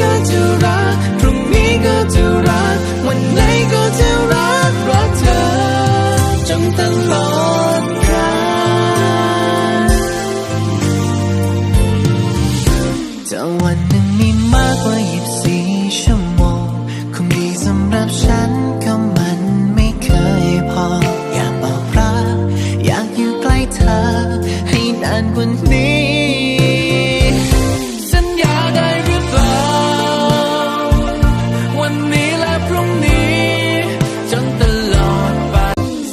ก็จะรัก พรุ่งนี้ก็จะรัก วันไหนก็จะรัก รักเธอ จนตลอดกาลจะวันหนึ่งมีมากกว่ายีสิบสีชั่วโมง คงดีสำหรับฉันก็มันไม่เคยพอ อยากบอกรัก อยากอยู่ใกล้เธอ ให้นานกว่านี้